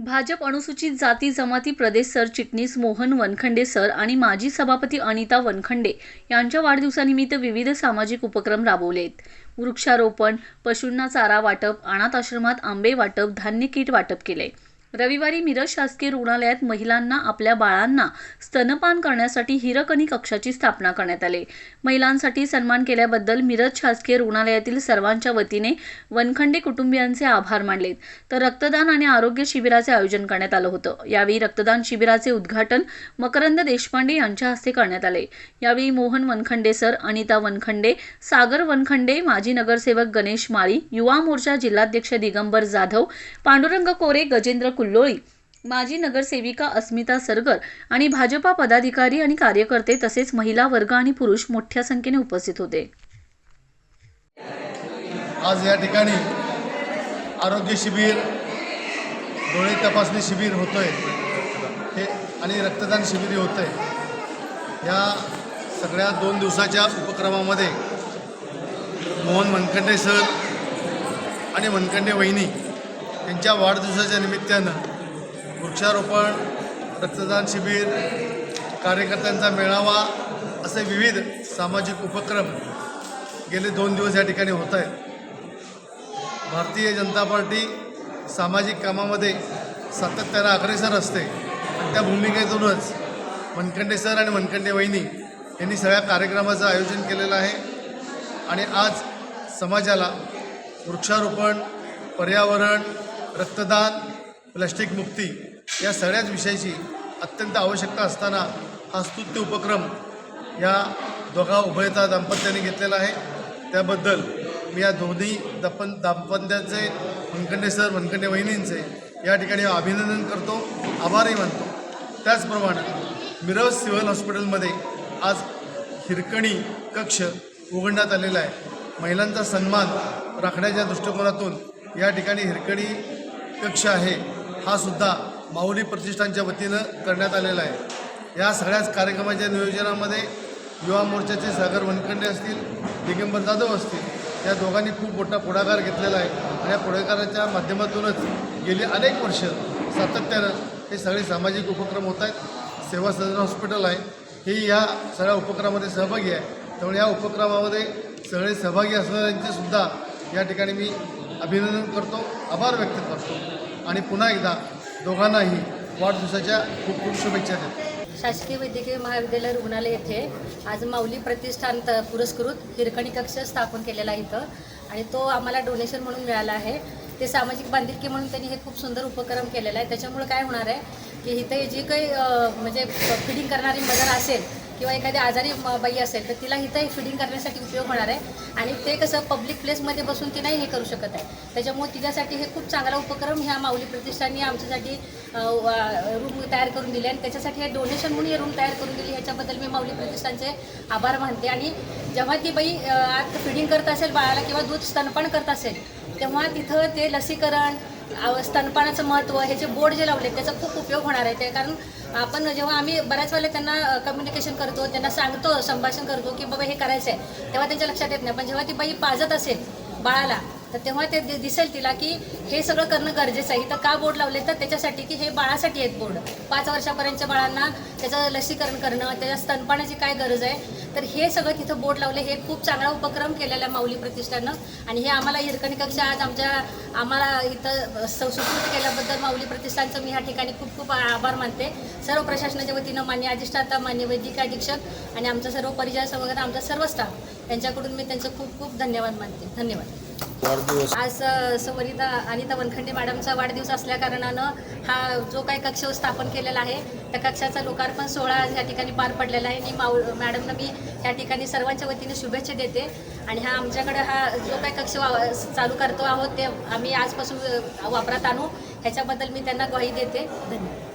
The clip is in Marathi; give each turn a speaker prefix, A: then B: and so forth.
A: भाजप अनुसूचित जाती जमाती प्रदेश सरचिटणीस मोहन वनखंडे सर आणि माजी सभापती अनिता वनखंडे यांच्या वाढदिवसानिमित्त विविध सामाजिक उपक्रम राबवले आहेत वृक्षारोपण पशूंना चारा वाटप अनाथ आश्रमात आंबे वाटप धान्य किट वाटप केले. रविवारी मिरज शासकीय रुग्णालयात महिलांना आपल्या बाळांना स्तनपान करण्यासाठी हिरकणी कक्षाची स्थापना करण्यात आली. महिलांसाठी सन्मान केल्याबद्दल मिरज शासकीय रुग्णालयातील सर्वांच्या वतीने वनखंडे कुटुंबियांचे आभार मानलेत. तर रक्तदान आणि आरोग्य शिबिराचे आयोजन करण्यात आलं होतं. यावेळी रक्तदान शिबिराचे उद्घाटन मकरंद देशपांडे यांच्या हस्ते करण्यात आले. यावेळी मोहन वनखंडे सर अनिता वनखंडे सागर वनखंडे माजी नगरसेवक गणेश माळी युवा मोर्चा जिल्हाध्यक्ष दिगंबर जाधव पांडुरंग कोरे गजेंद्र कुल्लोळी माजी नगरसेविका अस्मिता सरगर आणि भाजपा पदाधिकारी आणि कार्यकर्ते तसेच महिला वर्ग आणि पुरुष मोठ्या संख्येने उपस्थित होते.
B: आज या ठिकाणी आरोग्य शिबिर डोळे तपासणी शिबिर होतोय. हे आणि रक्तदान शिबिर होतं आहे या सगळ्या दोन दिवसाच्या उपक्रमामध्ये मोहन मनखंडे सर आणि मनखंडे वहिनी त्यांच्या वाढदिवसाच्या निमित्तानं वृक्षारोपण रक्तदान शिबिर कार्यकर्त्यांचा मेळावा असे विविध सामाजिक उपक्रम गेले दोन दिवस या ठिकाणी होत आहेत. भारतीय जनता पार्टी सामाजिक कामामध्ये सातत्यानं अग्रेसर असते. आणि त्या भूमिकेतूनच मनखंडे सर आणि मनखंडे वहिनी यांनी सगळ्या कार्यक्रमाचं आयोजन केलेलं आहे. आणि आज समाजाला वृक्षारोपण पर्यावरण रक्तदान प्लॅस्टिक मुक्ती या सगळ्याच विषयाची अत्यंत आवश्यकता असताना हा स्तुत्य उपक्रम या दोघा उभयता दाम्पत्याने घेतलेला आहे. त्याबद्दल मी या दोन्ही दपन दाम्पत्याचे वनखंडे सर वनखंडे वहिनींचे या ठिकाणी अभिनंदन करतो आभारही मानतो. त्याचप्रमाणे मिरज सिव्हिल हॉस्पिटलमध्ये आज हिरकणी कक्ष उघडण्यात आलेला आहे. महिलांचा सन्मान राखण्याच्या दृष्टिकोनातून या ठिकाणी हिरकणी कक्ष आहे हा सुद्धा माऊली प्रतिष्ठानच्या वतीनं करण्यात आलेला आहे. या सगळ्याच कार्यक्रमाच्या नियोजनामध्ये युवा मोर्चाचे सागर वनखंडे असतील दिगंबर जाधव असतील या दोघांनी खूप मोठा पुढाकार घेतलेला आहे आणि या पुढाकाराच्या माध्यमातूनच गेली अनेक वर्ष सातत्यानं हे सगळे सामाजिक उपक्रम होत आहेत. सेवा सदन हॉस्पिटल आहे हे या सगळ्या उपक्रमामध्ये सहभागी आहे. त्यामुळे या उपक्रमामध्ये सगळे सहभागी असणाऱ्यांचे सुद्धा या ठिकाणी मी अभिनंदन करतो आभार व्यक्त करतो आणि पुन्हा एकदा दोघांनाही वाढदिवसाच्या खूप खूप शुभेच्छा देतो.
C: शासकीय वैद्यकीय महाविद्यालय रुग्णालय येथे आज माऊली प्रतिष्ठान त- पुरस्कृत हिरकणी कक्ष स्थापन केलेला आहे इथं. आणि तो आम्हाला डोनेशन म्हणून मिळाला आहे. ते सामाजिक बांधिलकी म्हणून त्यांनी हे खूप सुंदर उपक्रम केलेला आहे. त्याच्यामुळे काय होणार आहे की इथे जी काही म्हणजे फिडिंग करणारी मदर असेल किंवा एखादी आजारी बाई असेल तर तिला इथं फिडिंग करण्यासाठी उपयोग होणार आहे. आणि ते कसं पब्लिक प्लेसमध्ये बसून ती नाही हे करू शकत आहे. त्याच्यामुळे तिच्यासाठी हे खूप चांगला उपक्रम ह्या माऊली प्रतिष्ठानने आमच्यासाठी रूम तयार करून दिले. आणि त्याच्यासाठी हे डोनेशन म्हणून हे रूम तयार करून दिली. ह्याच्याबद्दल मी माऊली प्रतिष्ठानचे आभार मानते. आणि जेव्हा ती बाई आत फिडिंग करत असेल बाळाला किंवा दूध स्तनपान करत असेल तेव्हा तिथं ते लसीकरण स्तनपानाचं महत्त्व हे जे बोर्ड जे लावले त्याचा खूप उपयोग होणार आहे. ते कारण आपण जेव्हा आम्ही बऱ्याच वेळेला त्यांना कम्युनिकेशन करतो त्यांना सांगतो संभाषण करतो की बाबा हे करायचं आहे तेव्हा त्यांच्या लक्षात येत नाही. पण जेव्हा ती बाई पाजत असेल बाळाला तर तेव्हा ते दि- दिसेल तिला की हे सगळं करणं गरजेचं आहे. इथं का बोर्ड लावले तर त्याच्यासाठी की हे बाळासाठी आहेत बोर्ड. पाच वर्षापर्यंतच्या बाळांना त्याचं लसीकरण करणं त्याच्या स्तनपानाची काय गरज आहे? तर हे सगळं तिथं बोर्ड लावले. हे खूप चांगला उपक्रम केलेला आहे माऊली प्रतिष्ठानं. आणि हे आम्हाला हिरकणी कक्ष आज आमच्या आम्हाला इथं स- सुपूर्द केल्याबद्दल माऊली प्रतिष्ठानचं मी ह्या ठिकाणी खूप खूप आभार मानते. सर्व प्रशासनाच्या वतीनं मान्य अधिष्ठाता मान्य वैद्यकीय अधीक्षक आणि आमचा सर्व परिचय वगैरे आमचा सर्व स्टाफ त्यांच्याकडून मी त्यांचं खूप खूप धन्यवाद मानते. धन्यवाद.
B: वाढदिवस.
C: आज सवनिता अनिता वनखंडे मॅडमचा वाढदिवस असल्या कारणानं हा जो काही कक्ष स्थापन केलेला आहे त्या कक्षाचा लोकार्पण सोहळा आज या ठिकाणी पार पडलेला आहे. आणि माऊ मॅडमनं मी या ठिकाणी सर्वांच्या वतीने शुभेच्छा देते. आणि हा आमच्याकडे हा जो काही कक्ष वा- चालू करतो आहोत ते आम्ही आजपासून वापरात आणू. ह्याच्याबद्दल मी त्यांना ग्वाही देते. धन्यवाद.